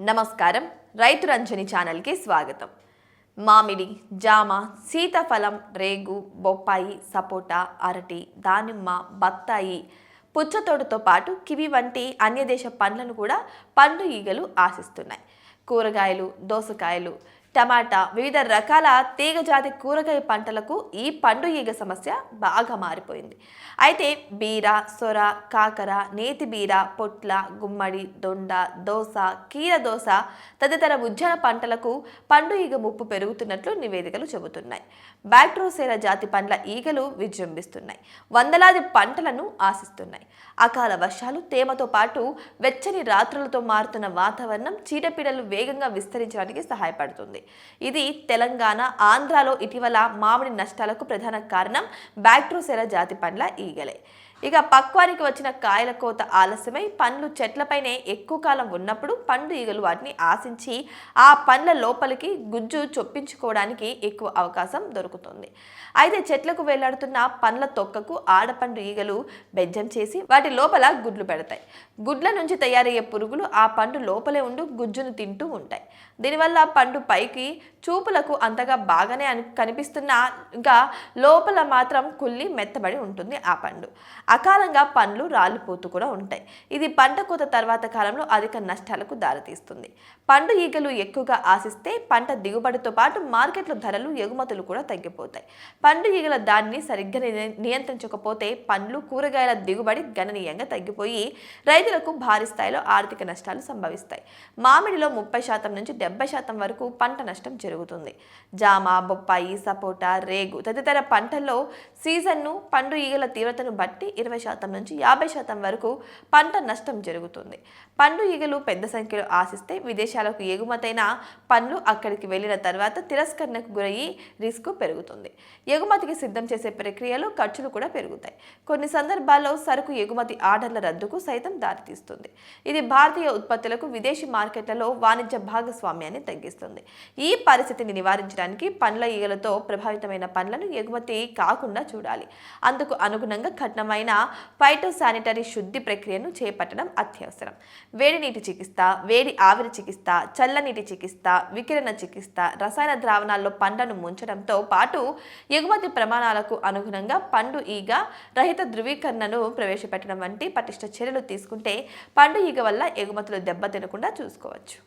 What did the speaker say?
నమస్కారం. రైతు రంజని ఛానల్కి స్వాగతం. మామిడి జామ సీతాఫలం రేగు బొప్పాయి సపోటా అరటి దానిమ్మ బత్తాయి పుచ్చతోటతో పాటు కివి వంటి అన్యదేశ పండ్లను కూడా పండు ఈగలు ఆశిస్తున్నాయి. కూరగాయలు దోసకాయలు టమాటా వివిధ రకాల తీగజాతి కూరగాయ పంటలకు ఈ పండు ఈగ సమస్య బాగా మారిపోయింది. అయితే బీర సొర కాకర నేతి బీర పొట్ల గుమ్మడి దొండ దోస కీర దోశ తదితర ఉజ్జన పంటలకు పండు ఈగ ముప్పు పెరుగుతున్నట్లు నివేదికలు చెబుతున్నాయి. బ్యాక్ట్రోసేరా జాతి పండ్ల ఈగలు విజృంభిస్తున్నాయి. వందలాది పంటలను ఆశిస్తున్నాయి. అకాల వర్షాలు తేమతో పాటు వెచ్చని రాత్రులతో మారుతున్న వాతావరణం చీడపీడలు వేగంగా విస్తరించడానికి సహాయపడుతుంది. ఇది తెలంగాణ ఆంధ్రాలో ఇటీవల మామిడి నష్టాలకు ప్రధాన కారణం బ్యాక్ట్రోసెరా జాతి పండ్ల ఈగలే. ఇక పక్వానికి వచ్చిన కాయల కోత ఆలస్యమై పండ్లు చెట్లపైనే ఎక్కువ కాలం ఉన్నప్పుడు పండు ఈగలు వాటిని ఆశించి ఆ పండ్ల లోపలికి గుజ్జు చొప్పించుకోవడానికి ఎక్కువ అవకాశం దొరుకుతుంది. అయితే చెట్లకు వేలాడుతున్న పండ్ల తొక్కకు ఆడపండు ఈగలు బెజ్జం చేసి వాటి లోపల గుడ్లు పెడతాయి. గుడ్ల నుంచి తయారయ్యే పురుగులు ఆ పండు లోపలే ఉండు గుజ్జును తింటూ ఉంటాయి. దీనివల్ల పండు పైకి చూపులకు అంతగా బాగానే అని కనిపిస్తున్నా ఇంకా లోపల మాత్రం కుళ్ళి మెత్తబడి ఉంటుంది ఆ పండు. అకాలంగా పండ్లు రాలిపోతూ కూడా ఉంటాయి. ఇది పంట కోత తర్వాత కాలంలో అధిక నష్టాలకు దారితీస్తుంది. పండు ఈగలు ఎక్కువగా ఆశిస్తే పంట దిగుబడితో పాటు మార్కెట్లో ధరలు ఎగుమతులు కూడా తగ్గిపోతాయి. పండు ఈగల దాన్ని సరిగ్గా నియ- నియంత్రించకపోతే పండ్లు కూరగాయల దిగుబడి గణనీయంగా తగ్గిపోయి రైతులకు భారీ స్థాయిలో ఆర్థిక నష్టాలు సంభవిస్తాయి. మామిడిలో ముప్పై శాతం నుంచి డెబ్బై శాతం వరకు పంట నష్టం జరుగుతుంది జామ బొప్పాయి సపోటా రేగు తదితర పంటల్లో సీజన్ను పండు ఈగల తీవ్రతను బట్టి ఇరవై శాతం నుంచి యాభై శాతం వరకు పంట నష్టం జరుగుతుంది. పండు ఈగలు పెద్ద సంఖ్యలో ఆశిస్తే విదేశాలకు ఎగుమతైన పండ్లు అక్కడికి వెళ్ళిన తర్వాత తిరస్కరణకు గురయ్యి రిస్క్ పెరుగుతుంది. ఎగుమతికి సిద్ధం చేసే ప్రక్రియలో ఖర్చులు కూడా పెరుగుతాయి. కొన్ని సందర్భాల్లో సరుకు ఎగుమతి ఆర్డర్ల రద్దుకు సైతం దారితీస్తుంది. ఇది భారతీయ ఉత్పత్తులకు విదేశీ మార్కెట్లలో వాణిజ్య భాగస్వామ్యాన్ని తగ్గిస్తుంది. ఈ పరిస్థితిని నివారించడానికి పండ్ల ఈగలతో ప్రభావితమైన పండ్లను ఎగుమతి కాకుండా చూడాలి. అందుకు అనుగుణంగా కఠినమైన ఫైటో శానిటరీ శుద్ధి ప్రక్రియను చేపట్టడం అత్యవసరం. వేడి నీటి చికిత్స వేడి ఆవిరి చికిత్స చల్లనీటి చికిత్స వికిరణ చికిత్స రసాయన ద్రావణాల్లో పండ్లను ముంచడంతో పాటు ఎగుమతి ప్రమాణాలకు అనుగుణంగా పండు ఈగ రహిత ధృవీకరణను ప్రవేశపెట్టడం వంటి పటిష్ట చర్యలు తీసుకుంటే పండు ఈగ వల్ల ఎగుమతులు దెబ్బతినకుండా చూసుకోవచ్చు.